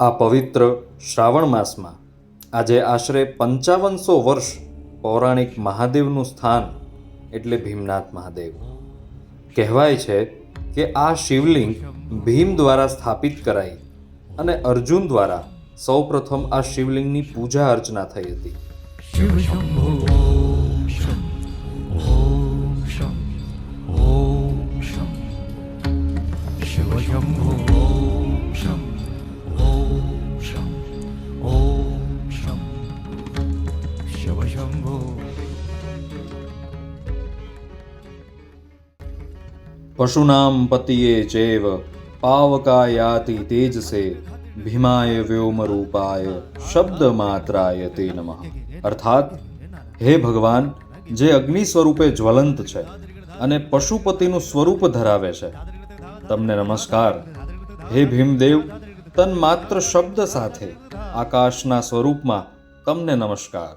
આ પવિત્ર શ્રાવણ માસમાં આજે આશરે પંચાવનસો વર્ષ પૌરાણિક મહાદેવનું સ્થાન એટલે ભીમનાથ મહાદેવ. કહેવાય છે કે આ શિવલિંગ ભીમ દ્વારા સ્થાપિત કરાઈ અને અર્જુન દ્વારા સૌપ્રથમ આ શિવલિંગની પૂજા અર્ચના થઈ હતી. શિવ શંભો શંભો શંભો પશુનામ પતિએ ચેવ પાવકાયાતિ તેજસે ભીમાય વ્યોમરૂપાય શબ્દ માત્રાય તે નમઃ અર્થાત હે ભગવાન જે અગ્નિ સ્વરૂપે જ્વલંત છે અને પશુપતિનું સ્વરૂપ ધરાવે છે, તમને નમસ્કાર. હે ભીમદેવ તન માત્ર શબ્દ સાથે આકાશના સ્વરૂપમાં તમને નમસ્કાર.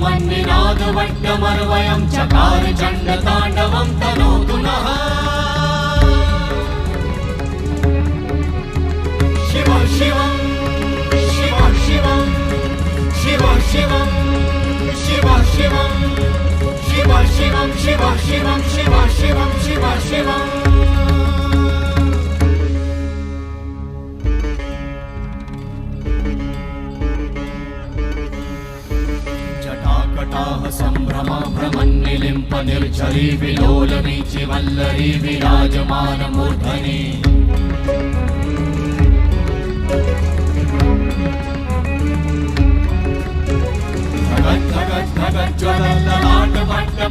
वड्डमन्निनादवड्डमर्वयं चकार चण्डताण्डवं तनोतु नः शिव शिवं शिव शिवं शिव शिवं शिव शिवं शिव शिवं शिव शिवं शिव शिवं शिव शिवम् సంభ్రమ భ్రమన్నిలింప నిర్జరీ విలోలమీచి వల్లరీ విరాజమాన మూర్ధని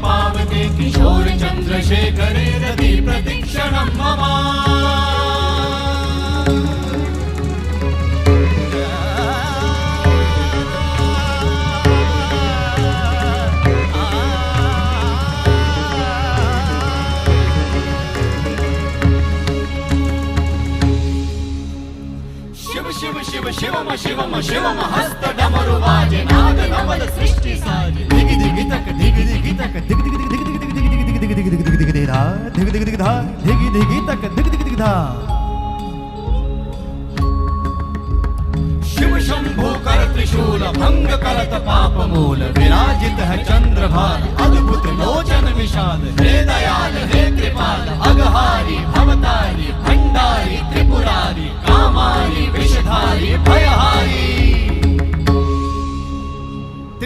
పావతి కిశోర చంద్రశేఖరే రతి ప్రతిక్షణం మమా శివమ శివమ హస్త డమరు వాజె నాద నవద సృష్టి సాజె దిగి దిగి తక దిగి దిగి తక దిగి దిగి దిగి దిగి దిగి దిగి దిగి దిగి దిగి దిగి దిగి దిగి ధా దిగి దిగి దిగి ధా దిగి దిగి తక దిగి దిగి దిగి ధా శివ శంభో కర త్రిశూల భంగ కలత పాప మూల విరాజిత హ చంద్రభాల అద్భుత లోచన విషాద హృదయాల హే కృపాల అగహారి భవ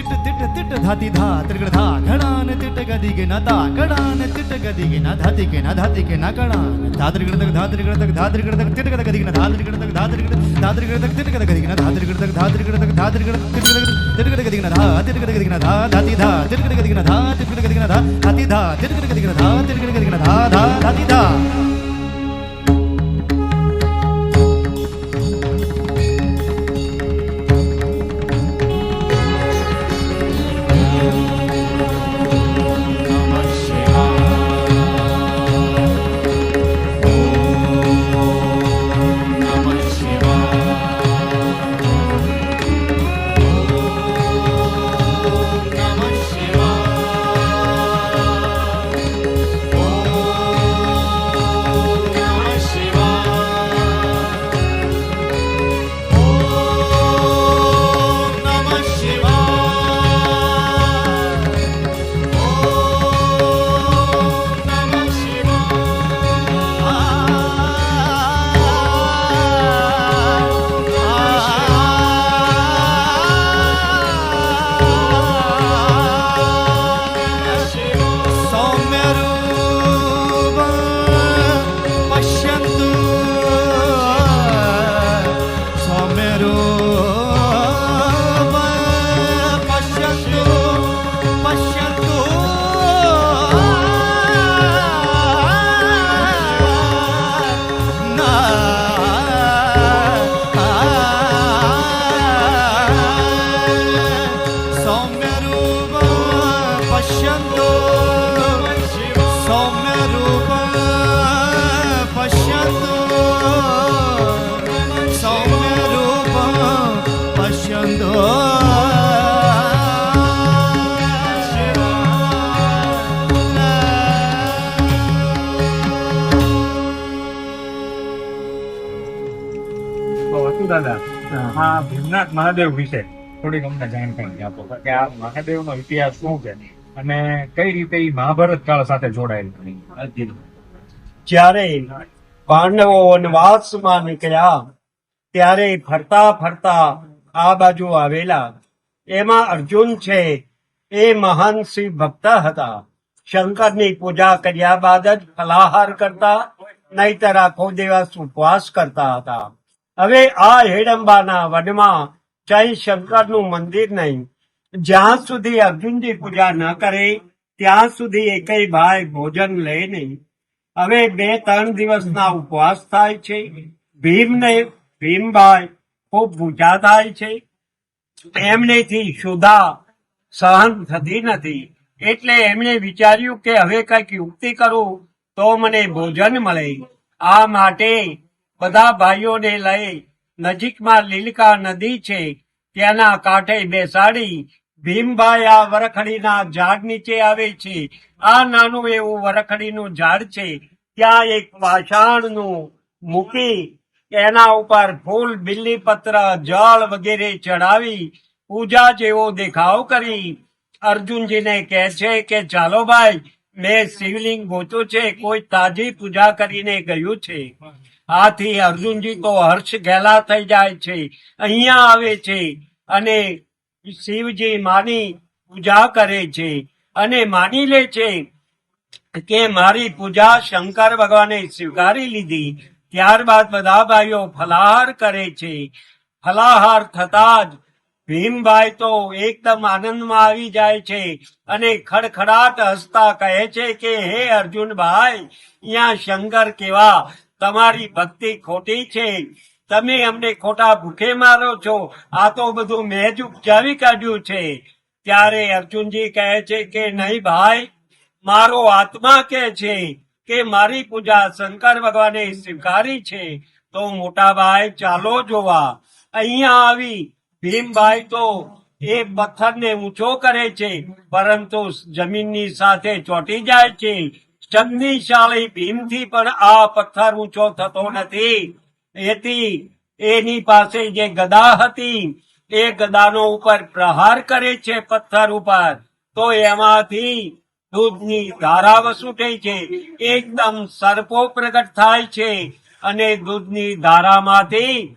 ತಿಟ್ಟ ತಿಟ್ಟ ತಿಟ್ಟ ಧಾತಿ ಧಾ ತ್ರಿಗಡ ಧಾ ಘಣಾನ ತಿಟ್ಟ ಗದಿಗೆ ನ ದಾ ಗಣಾನ ತಿಟ್ಟ ಗದಿಗೆ ನ ಧಾತಿಗೆ ನ ಧಾತಿಗೆ ನ ಗಣಾನ ಧಾತ್ರಿಗಡದಗ ಧಾತ್ರಿಗಡದಗ ಧಾತ್ರಿಗಡದಗ ತಿಟ್ಟಗದ ಗದಿಗೆ ನ ಧಾತ್ರಿಗಡದಗ ಧಾತ್ರಿಗಡ ಧಾತ್ರಿಗಡದಗ ತಿಟ್ಟಗದ ಗದಿಗೆ ನ ಧಾತ್ರಿಗಡದಗ ಧಾತ್ರಿಗಡದಗ ಧಾತ್ರಿಗಡ ತಿಟ್ಟಗದ ತಿಟ್ಟಗದ ಗದಿಗೆ ನ ಧಾ ತಿಟ್ಟಗದ ಗದಿಗೆ ನ ಧಾ ಧಾತಿ ಧಾ ತಿಟ್ಟಗದ ಗದಿಗೆ ನ ಧಾ ತಿಟ್ಟಗದ ಗದಿಗೆ ನ ಧಾ ಧಾತಿ ಧಾ ತಿಟ್ಟಗದ ಗದಿಗೆ ನ ಧಾ ತಿಟ್ಟಗದ ಗದಿಗೆ ನ ಧಾ ಧಾ ಧಾತಿ ಧಾ ભીમનાથ મહાદેવ વિશે થોડીક અમને જાણકારી આપો કે આ મહાદેવનો ઇતિહાસ શું છે અને કઈ રીતે મહાભારત કાળ સાથે જોડાયેલ જ્યારે પાંડવો વનવાસમાં નીકળ્યા, ત્યારે ફરતા ફરતા આ બાજુ આવેલા, એમાં અર્જુન છે, એ મહાન શિવ ભક્ત હતા. શંકરની પૂજા કર્યા બાદ જ ફલાહાર કરતા, નહીતર આખો દિવસ ઉપવાસ કરતા હતા. હવે આ હેડંબાના વનમાં જય શંકરનું મંદિર નહીં. જ્યાં સુધી અર્જુનજી પૂજા ન કરે, ત્યાં સુધી એકય ભાઈ ભોજન લે નહીં. હવે બે ત્રણ દિવસના ઉપવાસ થાય છે. ભીમને ભીમભાઈ ખૂબ પૂજા થાય છે. એમનેથી સુધા સહન થતી નથી. એટલે એમણે વિચાર્યું કે હવે કંઈક યુક્તિ કરું તો મને ભોજન મળે. આ માટે બધા ભાઈઓને લઈ નજીકમાં લીલકા નદી છે. ત્યાંના કાંઠે બેસાડી ભીમભાઈ આ વરખડીના ઝાડ નીચે આવે છે. આ નાનું એવું વરખડીનું ઝાડ છે. ત્યાં એક પાષાણનું મૂકી એના ઉપર ફૂલ બિલ્લીપત્ર જળ વગેરે ચડાવી પૂજા જેવો દેખાવ કરી. અર્જુનજીને કહે છે કે, ચાલો ભાઈ, મેં શિવલિંગ ગોતું છે. કોઈ તાજી પૂજા કરીને ગયું છે. આથી અર્જુનજી તો હર્ષ ઘેલા થઈ જાય છે, અહીંયા આવે છે અને શિવજી માની પૂજા કરે છે અને માની લે છે કે મારી પૂજા શંકર ભગવાને સ્વીકારી લીધી, ત્યારબાદ બધા ભાઈઓ ફલાહાર કરે છે. ફલાહાર થતા જ ભીમભાઈ તો એકદમ આનંદમાં આવી જાય છે અને ખડખડાટ હસતા કહે છે કે, હે અર્જુનભાઈ અહીંયા શંકર કેવા તમારી ભક્તિ ખોટી છે. તમે અમને ખોટા ભૂખે મારો છો. આ તો બધું મેં જ ઉપજાવી કાઢ્યું છે. ત્યારે અર્જુનજી કહે છે કે, નહીં ભાઈ, મારો આત્મા કે છે કે મારી પૂજા શંકર ભગવાને સ્વીકારી છે? તો મોટા ભાઈ, ચાલો જોવા. અહીંયા આવી. ભીમભાઈ તો એ પથ્થરને ઊંચો કરે છે, પરંતુ જમીનની સાથે ચોંટી જાય છે. શક્તિશાળી ભીમથી પણ આ પથ્થર ઊંચો થતો નથી. એથી એની પાસે જે ગદા હતી, એ ગદાનો ઉપર પ્રહાર કરે છે પથ્થર ઉપર. તો એમાંથી દૂધની ધારા વસૂટે છે. એકદમ સર્પો પ્રગટ થાય છે અને દૂધની ધારામાંથી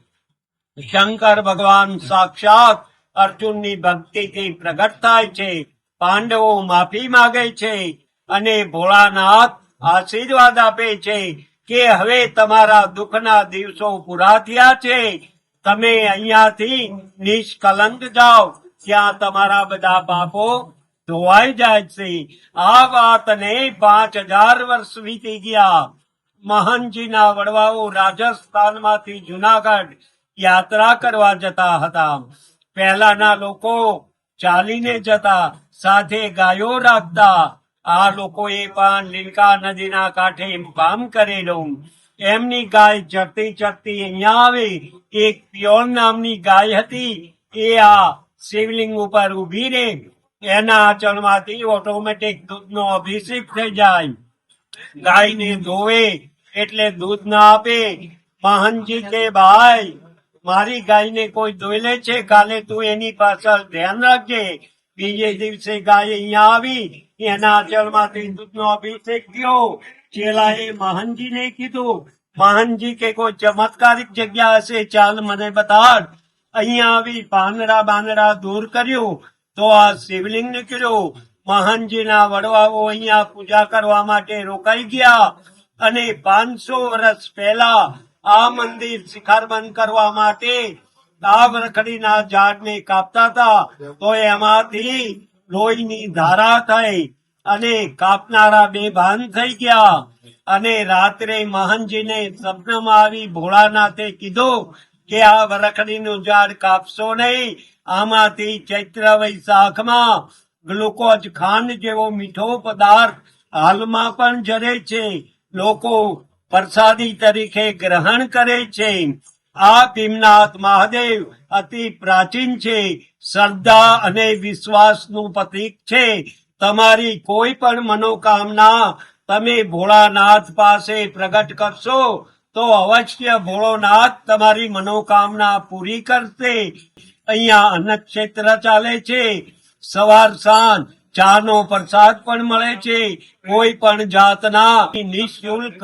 શંકર ભગવાન સાક્ષાત અર્જુનની ભક્તિથી પ્રગટ થાય છે. પાંડવો માફી માંગે છે. અને ભોળાનાથ આશીર્વાદ આપે છે કે હવે તમારા દુઃખના દિવસો પૂરા થયા છે. તમે અહીંયાથી નિષ્કલંક જાઓ. ત્યાં તમારા બધા પાપો ધોવાઈ જાય છે. આ વાતને પાંચ હજાર વર્ષ વીતી ગયા. મહાનજીના વડવાઓ રાજસ્થાનમાંથી જુનાગઢ યાત્રા કરવા જતા હતા. પહેલાના લોકો ચાલીને જતા, સાથે ગાયો રાખતા આ લોકોએ પણ લીલકા નદીના કાંઠે કામ કરેલું એમની ગાય ચરતી ચરતી અહીંયા આવે. એક પ્યોર નામની ગાય હતી. એ આ શિવલિંગ ઉપર ઊભી રહે. એના આચરણમાંથી ઓટોમેટિક દૂધનો અભિષેક થઈ જાય. ગાયને ધોવે એટલે દૂધ ના આપે. મહનજી કે, ભાઈ, મારી ગાયને કોઈ દોયલે છે? કાલે તું એની પાછળ ધ્યાન રાખજે. બીજે દિવસે ગાય અહીંયા આવી. એના આચરણમાંથી દૂધનો અભિષેક થયો. ચેલાએ મહાનજીને કીધું, મહાનજી કે કોઈ ચમત્કારિક જગ્યા હશે, ચાલ મને બતાડ. અહીંયા આવી પાંદડા બાંદડા દૂર કર્યું, તો આ શિવલિંગ નીકળ્યો મહાનજીના વડવાઓ અહીંયા પૂજા કરવા માટે રોકાઈ ગયા અને પાંચસો વર્ષ પહેલા આ મંદિર શિખારબંધ કરવા માટે આ વરખડીના ઝાડને કાપતા હતા. તો એમાંથી લોહીની ધારા થઈ અને કાપનારા બેભાન થઈ ગયા. અને રાત્રે મહાનજીને સપનામાં આવી ભોળાનાથે કીધું કે આ વરખડીનું ઝાડ કાપશો નહીં, આમાંથી ચૈત્ર વૈશાખમાં ગ્લુકોઝ ખાંડ જેવો મીઠો પદાર્થ હાલમાં પણ જરે છે. લોકો પ્રસાદી તરીકે ગ્રહણ કરે છે. આ ભીમનાથ મહાદેવ અતિ પ્રાચીન છે. શ્રદ્ધા અને વિશ્વાસનું પ્રતીક છે. તમારી કોઈ પણ મનોકામના તમે ભોળાનાથ પાસે પ્રગટ કરશો, તો અવશ્ય ભોળોનાથ તમારી મનોકામના પૂરી કરશે. અહીંયા અન્ન ક્ષેત્ર ચાલે છે. સવાર સાંજ, ચાનો પ્રસાદ પણ મળે છે. કોઈ પણ જાતના નિઃશુલ્ક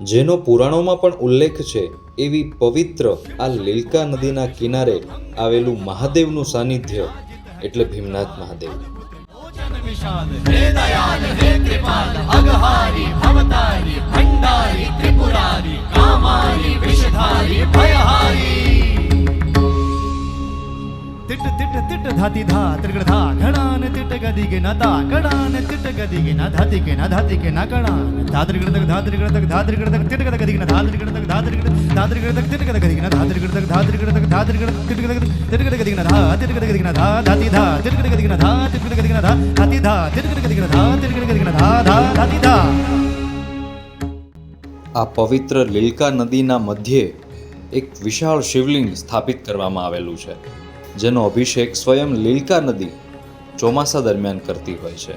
જેનો પુરાણોમાં પણ ઉલ્લેખ છે, એવી પવિત્ર આ લીલકા નદીના કિનારે આવેલું મહાદેવનું સાનિધ્ય, એટલે ભીમનાથ મહાદેવ. ભયહારી ತಿಟ್ಟ ತಿಟ್ಟ ತಿಟ್ಟ ಧಾತಿ ಧಾ ತಿರ್ಗಡ ಧಾ ಘಣಾನ ತಿಟ್ಟ ಗದಿಗೆ ನ ದಾ ಕಡಾನ ತಿಟ್ಟ ಗದಿಗೆ ನ ಧಾತಿಗೆ ನ ಧಾತಿಗೆ ನ ಕಡಾನ ಧಾದ್ರಿಗಿಡದಾಗ ಧಾದ್ರಿಗಿಡದಾಗ ಧಾದ್ರಿಗಿಡದಾಗ ತಿಟ್ಕದ ಗದಿಗೆ ನ ಧಾದ್ರಿಗಿಡದಾಗ ಧಾದ್ರಿಗಿಡ ಧಾದ್ರಿಗಿಡದಾಗ ತಿಟ್ಕದ ಗದಿಗೆ ನ ಧಾದ್ರಿಗಿಡದಾಗ ಧಾದ್ರಿಗಿಡದಾಗ ಧಾದ್ರಿಗಿಡ ತಿಟ್ಕದ ತಿರ್ಗಡ ಗದಿಗೆ ನ ಧಾ ತಿರ್ಗಡ ಗದಿಗೆ ನ ಧಾ ಧಾತಿ ಧಾ ತಿರ್ಗಡ ಗದಿಗೆ ನ ಧಾ ತಿರ್ಗಡ ಗದಿಗೆ ನ ಧಾ ಧಾತಿ ಧಾ ತಿರ್ಗಡ ಗದಿಗೆ ನ ಧಾ ತಿರ್ಗಡ ಗದಿಗೆ ನ ಧಾ ಧಾ ಧಾತಿ ಧಾ આ પવિત્ર લીલકા નદીના મધ્યે એક વિશાળ શિવલિંગ સ્થાપિત કરવામાં આવેલું છે જેનો અભિષેક સ્વયં લીલકા નદી ચોમાસા દરમિયાન કરતી હોય છે.